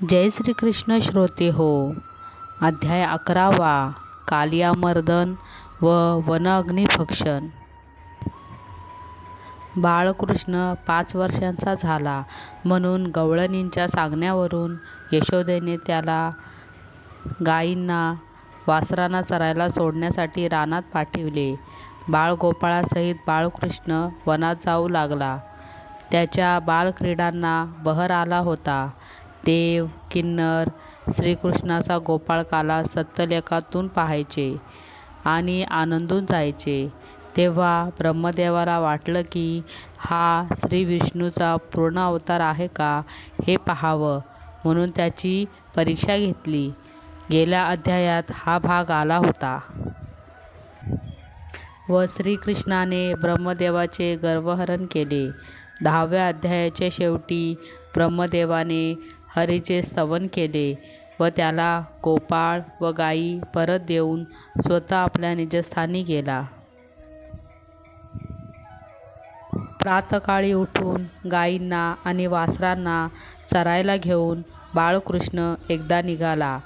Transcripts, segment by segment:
जय श्रीकृष्ण श्रोते हो अध्याय अकरावा कालियामर्दन व वनअग्निभक्षण बाळकृष्ण पाच वर्षांचा झाला म्हणून गवळणींच्या सांगण्यावरून यशोदेने त्याला गायींना वासरांना चरायला सोडण्यासाठी रानात पाठविले. बाळगोपाळासहित बाळकृष्ण वनात जाऊ लागला. त्याच्या बालक्रीडांना बहर आला होता. देव, किन्नर श्रीकृष्णाचा गोपाळकाला सत्यलेखातून पाहायचे आणि आनंदून जायचे. तेव्हा ब्रह्मदेवाला वाटलं की हा श्रीविष्णूचा पूर्ण अवतार आहे का हे पाहावं म्हणून त्याची परीक्षा घेतली. गेल्या अध्यायात हा भाग आला होता. व श्रीकृष्णाने ब्रह्मदेवाचे गर्वहरण केले. दहाव्या अध्यायाच्या शेवटी ब्रह्मदेवाने हरीचे स्तवन केले व त्याला गोपाळ व गायी परत देऊन स्वतः आपल्या निजस्थानी गेला. प्रातकाळी उठून गायींना आणि वासरांना चरायला घेऊन बाळकृष्ण एकदा निघाला.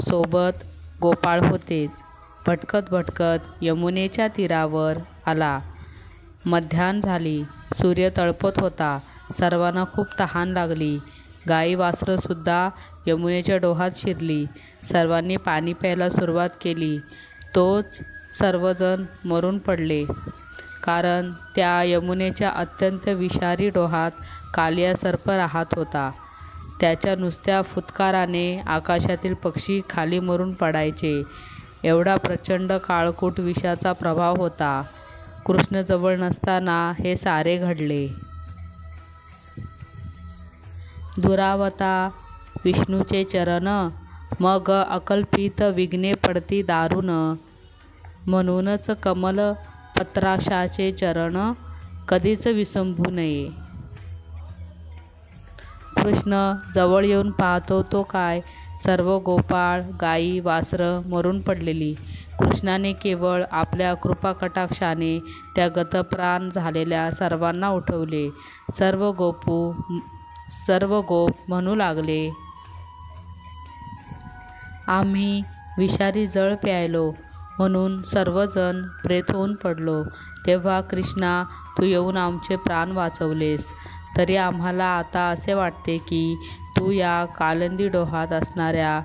सोबत गोपाळ होतेच. भटकत भटकत यमुनेच्या तीरावर आला. मध्यान्ह झाली. सूर्य तळपत होता. सर्वांना खूप तहान लागली. गाई वासरंसुद्धा यमुनेच्या डोहात शिरली. सर्वांनी पाणी प्यायला सुरुवात केली तोच सर्वजण मरून पडले. कारण त्या यमुनेच्या अत्यंत विषारी डोहात कालिया सर्प राहत होता. त्याच्या नुसत्या फुत्काराने आकाशातील पक्षी खाली मरून पडायचे एवढा प्रचंड काळकूट विषाचा प्रभाव होता. कृष्णजवळ नसताना हे सारे घडले. दुरावता विष्णूचे चरण मग अकल्पित विघ्ने पडती दारुण म्हणूनच कमल पत्राशाचे चरण कधीच विसंभू नये. कृष्ण जवळ येऊन पाहतो तो काय सर्व गोपाळ, गायी, वासरं मरून पडलेली. कृष्णाने केवळ आपल्या कृपाकटाक्षाने त्या गतप्राण झालेल्या सर्वांना उठवले. सर्व गोपू सर्व गोप म्हणू लागले. आम्ही विषारी जळ प्यायलो म्हणून सर्वजण प्रेत होऊन पडलो. तेव्हा कृष्णा तू येऊन आमचे प्राण वाचवलेस. तरी आम्हाला आता असे वाटते की तू या कालंदी डोहात असणाऱ्या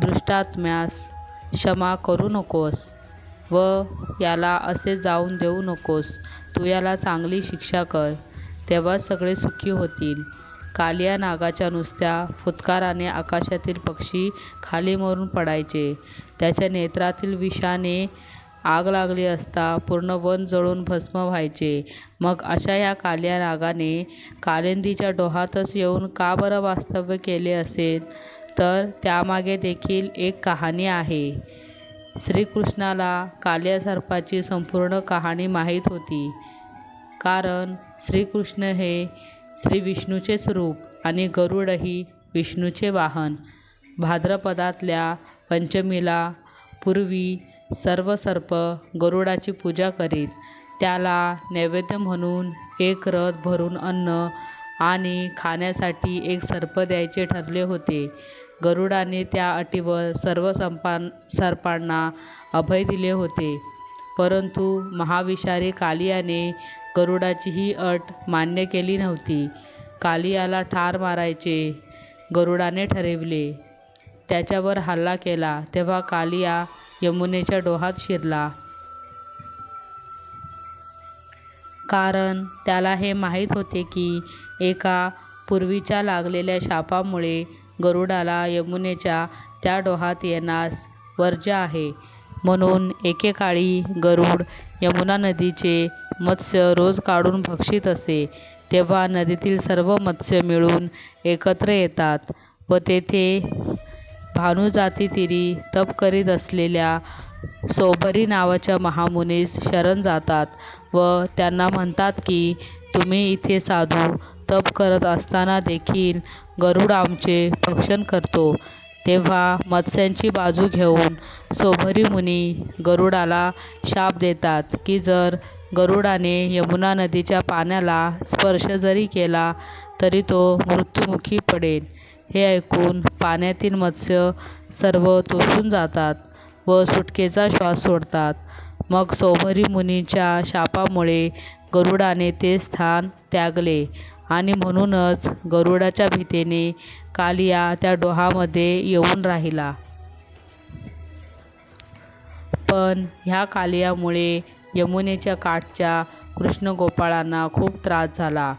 दृष्टात्म्यास क्षमा करू नकोस व याला असे जाऊन देऊ नकोस. तू याला चांगली शिक्षा कर. तेव्हा सगळे सुखी होतील. कालिया नागाच्या नुसत्या फुत्काराने आकाशातील पक्षी खाली मरून पडायचे. त्याच्या नेत्रातील विषाने आग लागली असता पूर्ण वन जळून भस्म व्हायचे. मग अशा या कालिया नागाने कालिंदीच्या डोहातच येऊन का बरं वास्तव्य केले असेल तर त्यामागे देखील एक कहाणी आहे. श्रीकृष्णाला कालिया सर्पाची संपूर्ण कहाणी माहीत होती. कारण श्रीकृष्ण हे श्रीविष्णूचेच रूप आणि गरुडही विष्णूचे वाहन. भाद्रपदातल्या पंचमीला पूर्वी सर्व सर्प गरुडाची पूजा करीत. त्याला नैवेद्य म्हणून एक रथ भरून अन्न आणि खाण्यासाठी एक सर्प द्यायचे ठरले होते. गरुडाने त्या अटीवर सर्व संपान सर्पांना अभय दिले होते. परंतु महाविषारी कालियाने गरुडाची ही अट मान्य केली नव्हती. कालियाला ठार मारायचे गरुडाने ठरविले. त्याच्यावर हल्ला केला तेव्हा कालिया यमुनेच्या डोहात शिरला. कारण त्याला हे माहीत होते की एका पूर्वीच्या लागलेल्या शापामुळे गरुडाला यमुनेच्या त्या डोहात येण्यास वर्ज्य आहे. म्हणून एकेकाळी गरुड यमुना नदीचे मत्स्य रोज काढून भक्षीत असे. तेव्हा नदीतील सर्व मत्स्य मिळून एकत्र येतात व तेथे भानुजाती तिरी तप करीत असलेल्या सोभरी नावाच्या महामुनीस शरण जातात व त्यांना म्हणतात की तुम्ही इथे साधू तप करत असताना देखील गरुड आमचे भक्षण करतो. तेव्हा मत्स्यांची बाजू घेऊन सोभरी मुनी गरुडाला शाप देतात की जर गरुडाने यमुना नदीच्या पाण्याला स्पर्श जरी केला तरी तो मृत्युमुखी पडेल. हे ऐकून पाण्यातील मत्स्य सर्व तोसून जातात व सुटकेचा श्वास सोडतात मग सोभरी मुनीच्या शापामुळे गरुडाने ते स्थान त्यागले आणि म्हणूनच गरुडाच्या भीतीने कालिया त्या डोहामध्ये येऊन राहिला. पण ह्या कालियामुळे यमुनेच्या काठच्या कृष्णगोपाळांना खूप त्रास झाला.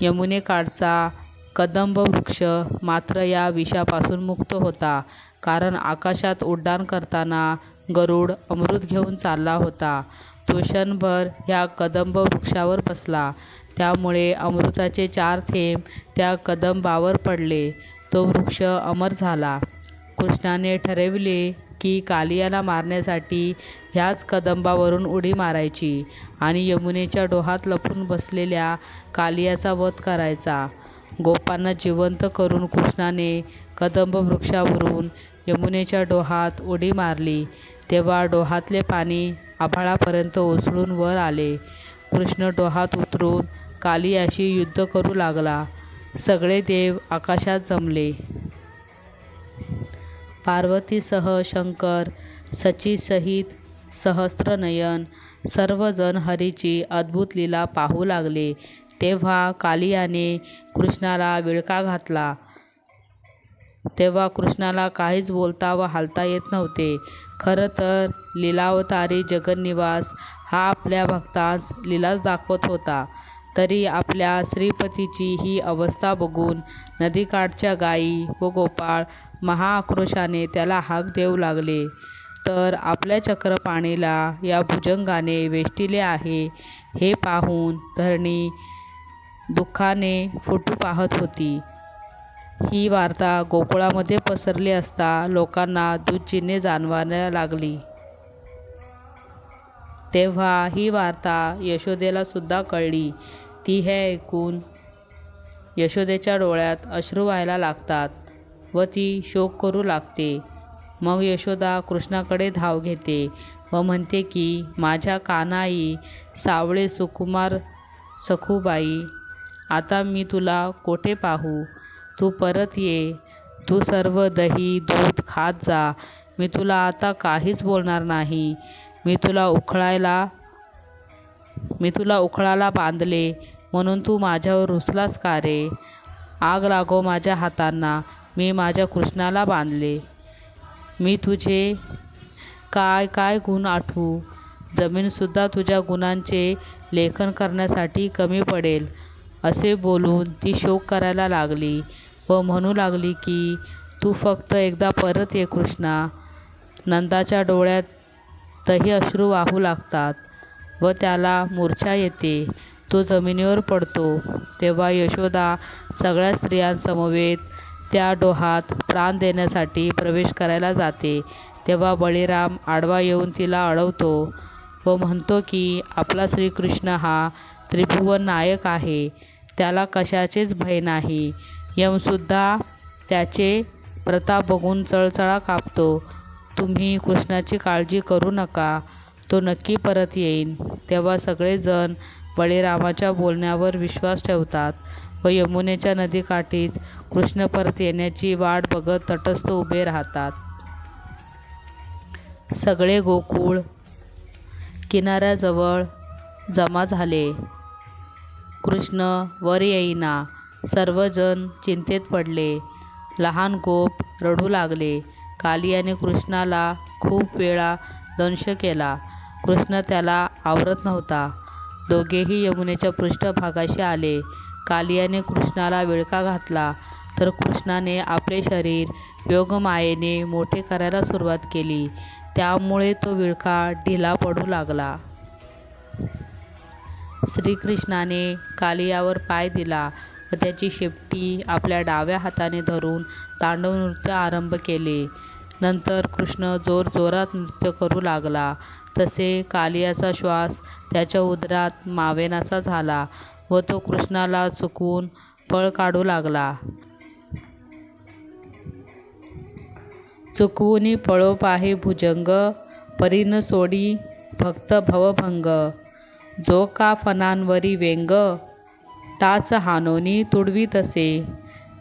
यमुनेकाठचा कदंब वृक्ष मात्र या विषापासून मुक्त होता कारण आकाशात उड्डाण करताना गरुड अमृत घेऊन चालला होता. तो क्षणभर ह्या कदंब वृक्षावर बसला. त्यामुळे अमृताचे चार थेंब त्या कदंबावर पडले. तो वृक्ष अमर झाला. कृष्णाने ठरविले की कालियाला मारण्यासाठी ह्याच कदंबावरून उडी मारायची आणि यमुनेच्या डोहात लपून बसलेल्या कालियाचा वध करायचा. गोपांना जिवंत करून कृष्णाने कदंब वृक्षावरून यमुनेच्या डोहात उडी मारली. तेव्हा डोहातले पाणी आभाळापर्यंत ओसळून वर आले. कृष्ण डोहात उतरून कालियाशी युद्ध करू लागला. सगळे देव आकाशात जमले. पार्वतीसह शंकर सचिसहित सहस्त्रनयन सर्वजण हरीची अद्भुत लीला पाहू लागले. तेव्हा कालियाने कृष्णाला विळका घातला. तेव्हा कृष्णाला काहीच बोलता व हालता येत नव्हते. खरं तर लीलावतारी जगन्निवास हा आपल्या भक्तांस लीलाच दाखवत होता. तरी आपल्या श्रीपतीची ही अवस्था बघून नदीकाठच्या गायी व गोपाळ महाआक्रोशाने त्याला हाक देऊ लागले. तर आपल्या चक्रपाणीला या भुजंगाने वेष्टिले आहे हे पाहून धरणी दुःखाने फुटू पाहत होती. ही वार्ता गोकुळामध्ये पसरली असता लोकांना दुःचिन्हे जाणवायला लागली. तेव्हा ही वार्ता यशोदेला सुद्धा कळली. ती हे ऐकून यशोदेच्या डोळ्यात अश्रू व्हायला लागतात व ती शोक करू लागते. मग यशोदा कृष्णाकडे धाव घेते व म्हणते की माझ्या कानाई सावळे सुकुमार सखूबाई आता मी तुला कोठे पाहू? तू परत ये. तू सर्व दही दूध खात जा. मी तुला आता काहीच बोलणार नाही. मी तुला उखळायला मी तुला उखळाला बांधले. म्हणून तू माझ्यावर रुसलास का रे? आग लागो माझ्या हातांना. मी माझ्या कृष्णाला बांधले. मी तुझे काय काय गुण आठवू? जमीनसुद्धा तुझ्या गुणांचे लेखन करण्यासाठी कमी पडेल असे बोलून ती शोक करायला लागली व म्हणू लागली की तू फक्त एकदा परत ये कृष्णा. नंदाच्या डोळ्यातही अश्रू वाहू लागतात व त्याला मूर्छा येते. तो जमिनीवर पडतो. तेव्हा यशोदा सगळ्या स्त्रियांसमवेत त्या डोहात प्राण देण्यासाठी प्रवेश करायला जाते. तेव्हा बळीराम आडवा येऊन तिला अडवतो व म्हणतो की आपला श्रीकृष्ण हा त्रिभुवन नायक आहे. त्याला कशाचेच भय नाही. यमसुद्धा त्याचे प्रताप बघून चळचळा कापतो. तुम्ही कृष्णाची काळजी करू नका. तो नक्की परत येईन. तेव्हा सगळेजण बळीरामाच्या बोलण्यावर विश्वास ठेवतात व यमुनेच्या नदीकाठीच कृष्ण परत येण्याची वाट बघत तटस्थ उभे राहतात. सगळे गोकुळ किनाऱ्याजवळ जमा झाले. कृष्ण वर येईना सर्वजण चिंतेत पडले. लहान गोप रडू लागले. कालियाने कृष्णाला खूप वेळा दंश केला. कृष्ण त्याला आवरत नव्हता. दोघेही यमुनेच्या पृष्ठभागाशी आले. कालियाने कृष्णाला विळका घातला. तर कृष्णाने आपले शरीर योगमायेने मोठे करायला सुरुवात केली. त्यामुळे तो विळखा ढिला पडू लागला. श्रीकृष्णाने कालियावर पाय दिला व त्याची शेपटी आपल्या डाव्या हाताने धरून तांडव नृत्य आरंभ केले. नंतर कृष्ण जोरजोरात नृत्य करू लागला. तसे कालियाचा श्वास त्याच्या उदरात मावेनासा झाला व तो कृष्णाला चुकवून पळ काढू लागला. चुकवूनी पळो पाहे भुजंग परीन सोडी भक्त भवभंग. जो का फनांवरी व्यंग टाच हानोनी तुडवी तसे.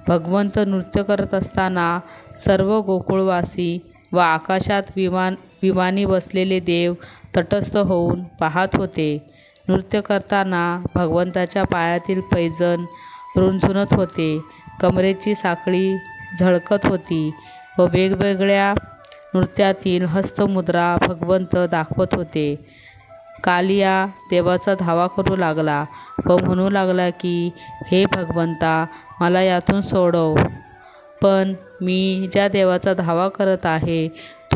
भगवंत नृत्य करत असताना सर्व गोकुळवासी व आकाशात विमान विमानी बसलेले देव तटस्थ होऊन पाहत होते. नृत्य करताना भगवंताच्या पायातील पैजण रुंझुणत होते. कमरेची साखळी झळकत होती व वेगवेगळ्या नृत्यातील हस्तमुद्रा भगवंत दाखवत होते. कालिया देवाचा धावा करू लागला व म्हणू लागला की हे भगवंता मला यातून सोडव. पण मी ज्या देवाचा धावा करत आहे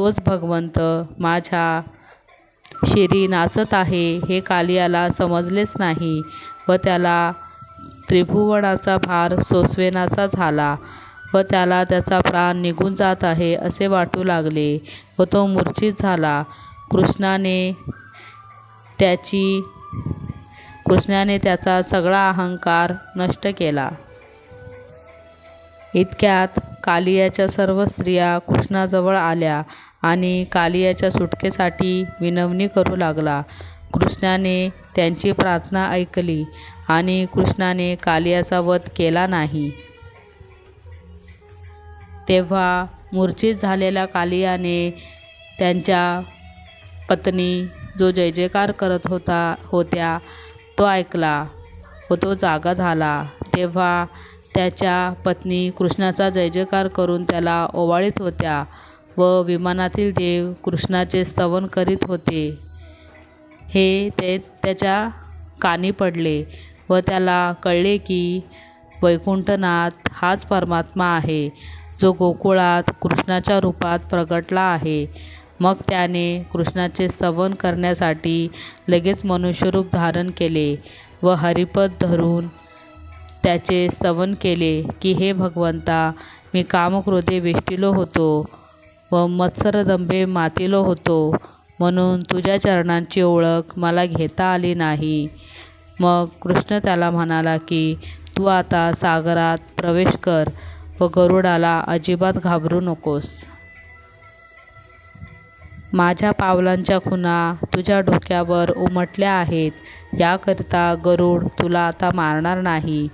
तोच भगवंत माझ्या शिरी नाचत आहे. हे कालियाला समजलेच नाही व त्याला त्रिभुवनाचा भार सोसवेनाचा झाला व त्याला त्याचा प्राण निघून जात आहे असे वाटू लागले व तो मूर्छित झाला. कृष्णाने त्याची कृष्णाने त्याचा सगळा अहंकार नष्ट केला. इतक्यात कालियाच्या सर्व स्त्रिया कृष्णाजवळ आल्या आणि कालियाच्या सुटकेसाठी विनवणी करू लागला. कृष्णाने त्यांची प्रार्थना ऐकली आणि कृष्णाने कालियाचा वध केला नाही. तेव्हा मूर्छित झालेल्या कालियाने त्यांच्या पत्नी जो जय जयकार करत होता होत्या तो ऐकला व तो जागा झाला. तेव्हा त्याच्या पत्नी कृष्णाचा जय जयकार करून त्याला ओवाळीत होत्या. व विमानातील देव कृष्णाचे स्तवन करीत होते. हे ते त्याच्या कानी पडले व त्याला कळले की वैकुंठनाथ हाच परमात्मा आहे जो गोकुळात कृष्णाच्या रूपात प्रगटला आहे. मग त्याने कृष्णाचे स्तवन करण्यासाठी लगेच मनुष्यरूप धारण केले व हरिपद धरून त्याचे स्तवन केले की हे भगवंता मी कामक्रोधे वेष्टिलो होतो. व मत्सरदंभे मातीलो होतो म्हणून तुझ्या चरणांची ओळख मला घेता आली नाही. मग कृष्ण त्याला म्हणाला की तू आता सागरात प्रवेश कर व गरुडाला अजिबात घाबरू नकोस. माझ्या पावलांच्या खुणा तुझ्या डोक्यावर उमटल्या आहेत. याकरिता गरुड तुला आता मारणार नाही.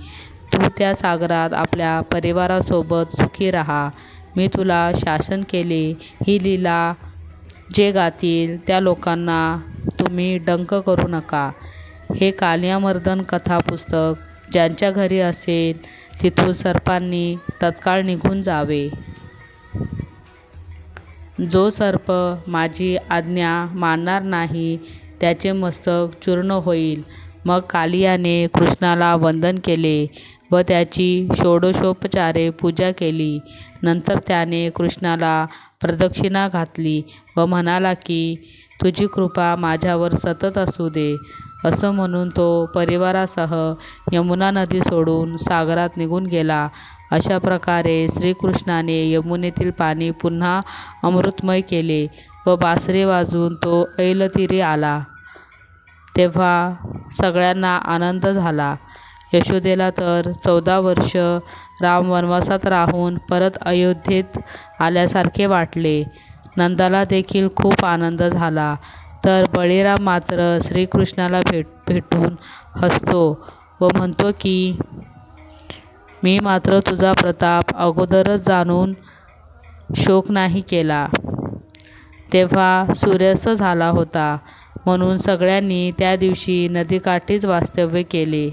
तू त्या सागरात आपल्या परिवारासोबत सुखी राहा. मी तुला शासन केले. ही लीला जे गातील त्या लोकांना तुम्ही डंक करू नका. हे कालियामर्दन कथा पुस्तक ज्यांच्या घरी असेल तिथून सर्पांनी तत्काळ निघून जावे. जो सर्प माझी आज्ञा मानणार नाही त्याचे मस्तक चूर्ण होईल. मग कालियाने कृष्णाला वंदन केले व त्याची षोडशोपचारे पूजा केली. नंतर त्याने कृष्णाला प्रदक्षिणा घातली व म्हणाला की तुझी कृपा माझ्यावर सतत असू दे असं म्हणून तो परिवारासह यमुना नदी सोडून सागरात निघून गेला. अशा प्रकारे श्रीकृष्णाने यमुनेतील पाणी पुन्हा अमृतमय केले व बासरी वाजून तो ऐलतीरी आला. तेव्हा सगळ्यांना आनंद झाला. यशोदेला तर चौदा वर्ष राम वनवासात राहून परत अयोध्येत आल्यासारखे वाटले. नंदाला देखील खूप आनंद झाला. तर बळीराम मात्र श्रीकृष्णाला भेट भेटून हसतो व म्हणतो की मी मात्र तुझा प्रताप अगोदरच जाणून शोक नाही केला. तेव्हा सूर्यास्त झाला होता. म्हणून सगळ्यांनी त्या दिवशी नदीकाठीच वास्तव्य केले.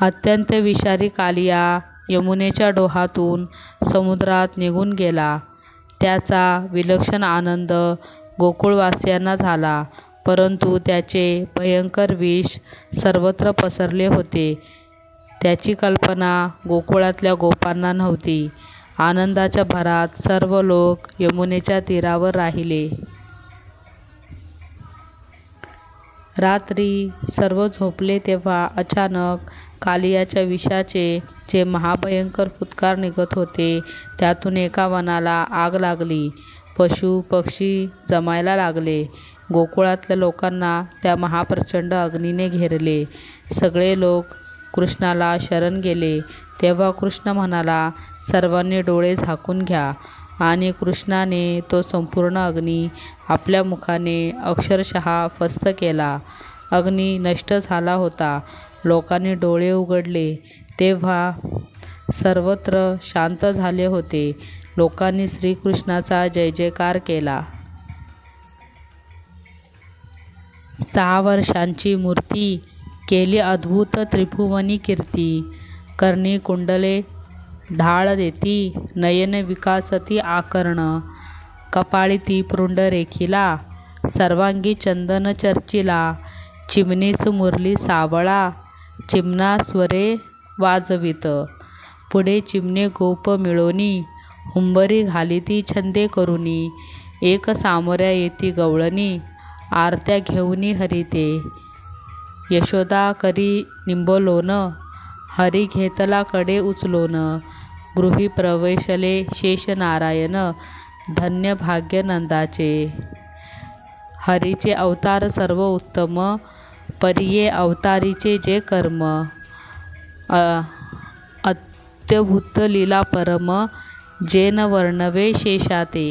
अत्यंत विषारी कालिया यमुनेच्या डोहातून समुद्रात निघून गेला. त्याचा विलक्षण आनंद गोकुळवासियांना झाला परंतु त्याचे भयंकर विष सर्वत्र पसरले होते. त्याची कल्पना गोकुळातल्या गोपांना नव्हती. आनंदाच्या भरात सर्व लोक यमुनेच्या तीरावर राहिले. रात्री सर्व झोपले तेव्हा अचानक कालियाच्या विषाचे जे महाभयंकर फुत्कार निघत होते त्यातून एका वनाला आग लागली. पशु पक्षी जमायला लागले. गोकुळातल्या लोकांना त्या महाप्रचंड अग्नीने घेरले. सगळे लोक कृष्णाला शरण गेले. तेव्हा कृष्ण म्हणाला सर्वांनी डोळे झाकून घ्या आणि कृष्णाने तो संपूर्ण अग्नी आपल्या मुखाने अक्षरशः फस्त केला. अग्नी नष्ट झाला होता. लोकांनी डोळे उघडले तेव्हा सर्वत्र शांत झाले होते. लोकांनी श्रीकृष्णाचा जय जयकार केला. सहा वर्षांची मूर्ती केली अद्भुत त्रिभुवनी कीर्ती. कर्णी कुंडले ढाळ देती नयन विकासती आकर्ण. कपाळी ती पृंड रेखिला सर्वांगी चंदन चर्चिला. चिमणीच मुरली सावळा. चिमणा स्वरे वाजवित. पुढे चिमणे गोप मिळोनी हुंबरी घालिती छंदे करुनी. एक सामोऱ्या येती गवळणी आरत्या घेऊनी हरिते. यशोदा करी निंबलोन हरी घेतला कडे उचलोन. गृही प्रवेशले शेष नारायण धन्य भाग्य नंदाचे हरीचे अवतार सर्व उत्तम परिये अवतारीचे जे कर्म अत्यभूत लीला परम जैन वर्णवे शेषाते.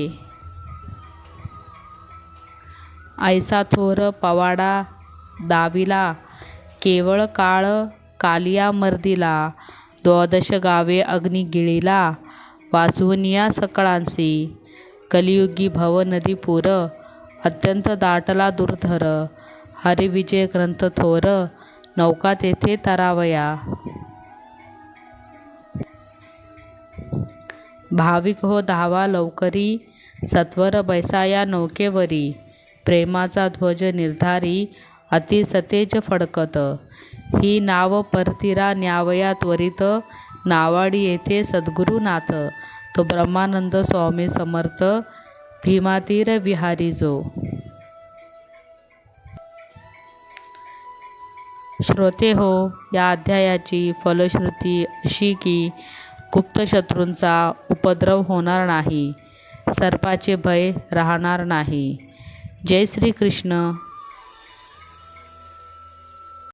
ऐसा थोर पवाडा दाविला केवळ काळ कालिया मर्दिला द्वादश गावे अग्निगिळीला वाचवनिया सकळांसी. कलियुगी भव नदी पूर अत्यंत दाटला दुर्धर हरिविजय ग्रंथ थोर नौका तेथे तरावया. भाविक हो धावा लवकरी सत्वर बैसाया नौकेवरी. प्रेमाचा ध्वज निर्धारी अति सतेज फडकत. ही नाव परतीरा न्यावया त्वरित नावाडी येथे सद्गुरुनाथ तो ब्रह्मानंद स्वामी समर्थ भीमातीर विहारी जो. श्रोते हो या अध्यायाची फलश्रुती अशी की गुप्तशत्रूंचा उपद्रव होणार नाही सर्पाचे भय राहणार नाही. जय श्री कृष्ण